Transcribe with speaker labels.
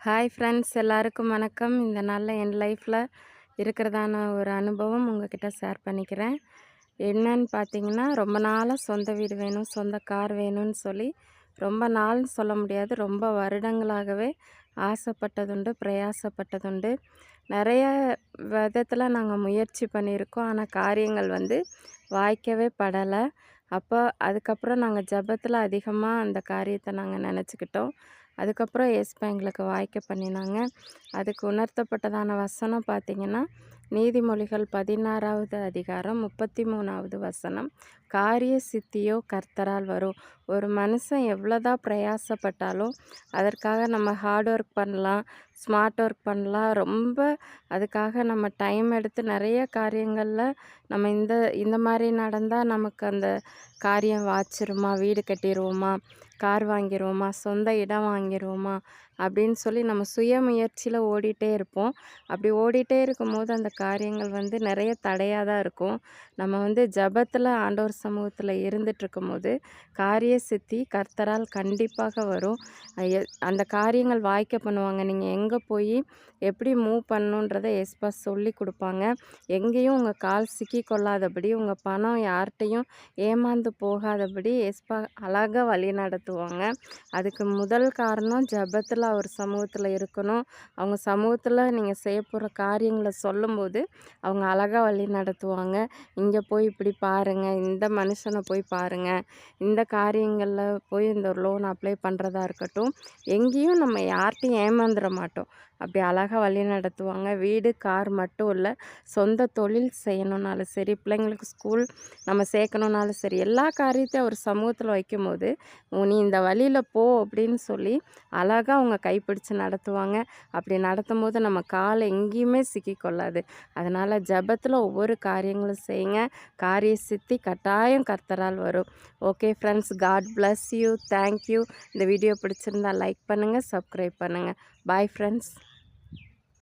Speaker 1: Hi friends எல்லாருக்கும் வணக்கம். இந்த நாளில் என் லைஃப்பில் இருக்கிறதான ஒரு அனுபவம் உங்ககிட்ட ஷேர் பண்ணிக்கிறேன். என்னன்னு பார்த்தீங்கன்னா ரொம்ப நாளாக சொந்த வீடு வேணும் சொந்த கார் வேணும்னு சொல்லி ரொம்ப நாள்னு சொல்ல முடியாது. ரொம்ப வருடங்களாகவே ஆசைப்பட்டதுண்டு பிரயாசப்பட்டதுண்டு. நிறைய விதத்தில் நாங்கள் முயற்சி பண்ணியிருக்கோம். ஆனால் காரியங்கள் வந்து வாய்க்கவே படலை. அப்போ அதுக்கப்புறம் நாங்கள் ஜெபத்தில் அதிகமாக அந்த காரியத்தை நாங்கள் நினச்சிக்கிட்டோம். அதுக்கப்புறம் ஏசப்பா எங்களுக்கு வாய்க்க பண்ணினாங்க. அதுக்கு உணர்த்தப்பட்டதான வசனம் பார்த்திங்கன்னா நீதிமொழிகள் பதினாறாவது அதிகாரம் முப்பத்தி மூணாவது வசனம் காரிய சித்தியோ கர்த்தரால் வரும். ஒரு மனுஷன் எவ்வளோதான் பிரயாசப்பட்டாலும் அதற்காக நம்ம ஹார்ட் ஒர்க் பண்ணலாம் ஸ்மார்ட் ஒர்க் பண்ணலாம். ரொம்ப அதுக்காக நம்ம டைம் எடுத்து நிறைய காரியங்களில் நம்ம இந்த இந்த மாதிரி நடந்தால் நமக்கு அந்த காரியம் வாச்சிருமா? வீடு கட்டிடுவோமா கார் வாங்கிடுவோமா சொந்த இடம் வாங்கிடுவோமா அப்படின்னு சொல்லி நம்ம சுய முயற்சியில் ஓடிட்டே இருப்போம். அப்படி ஓடிட்டே இருக்கும்போது அந்த காரியங்கள் வந்து நிறைய தடையாக தான் இருக்கும். நம்ம வந்து ஜபத்தில் ஆண்டோர் சமூகத்தில் இருந்துகிட்ருக்கும் போது காரிய சித்தி கர்த்தரால் கண்டிப்பாக வரும். அந்த காரியங்கள் வாய்க்க பண்ணுவாங்க. நீங்கள் எங்கே போய் எப்படி மூவ் பண்ணணுன்றதை எஸ்பா சொல்லி கொடுப்பாங்க. எங்கேயும் உங்கள் கால் சிக்கி கொள்ளாதபடி உங்கள் பணம் யார்கிட்டையும் ஏமாந்து போகாதபடி எஸ்பா அழகாக வழி நடத்துவாங்க அதுக்கு முதல் காரணம் ஜபத்தில் அவர் சமூகத்தில் இருக்கணும். அவங்க சமூகத்தில் நீங்கள் செய்ய போகிற காரியங்களை சொல்லும்போது அவங்க அழகாக வழி நடத்துவாங்க. இங்கே போய் இப்படி பாருங்கள் இந்த மனுஷனை போய் பாருங்கள் இந்த காரியங்களில் போய் இந்த லோன் அப்ளை பண்ணுறதா இருக்கட்டும். எங்கேயும் நம்ம யார்கிட்டையும் ஏமாந்துட மாட்டோம். அப்படி அழகாக வழி நடத்துவாங்க. வீடு கார் மட்டும் இல்லை சொந்த தொழில் செய்யணுன்னாலும் சரி பிள்ளைங்களுக்கு ஸ்கூல் நம்ம சேர்க்கணுன்னாலும் சரி எல்லா காரியத்தையும் அவர் சமூகத்தில் வைக்கும்போது நீ இந்த வழியில் போ அப்படின்னு சொல்லி அழகாக அவங்க கைப்பிடிச்சு நடத்துவாங்க. அப்படி நடத்தும் போது நம்ம காலை எங்கேயுமே சிக்கிக்கொள்ளாது. அதனால் ஜபத்தில் ஒவ்வொரு காரியங்களும் செய்யுங்க. காரிய சித்தி கட்டாயம் கர்த்தரால் வரும். Okay friends God bless you thank you இந்த வீடியோ பிடிச்சிருந்தா லைக் பண்ணுங்கள் சப்ஸ்கிரைப் பண்ணுங்கள் பாய் ஃப்ரெண்ட்ஸ்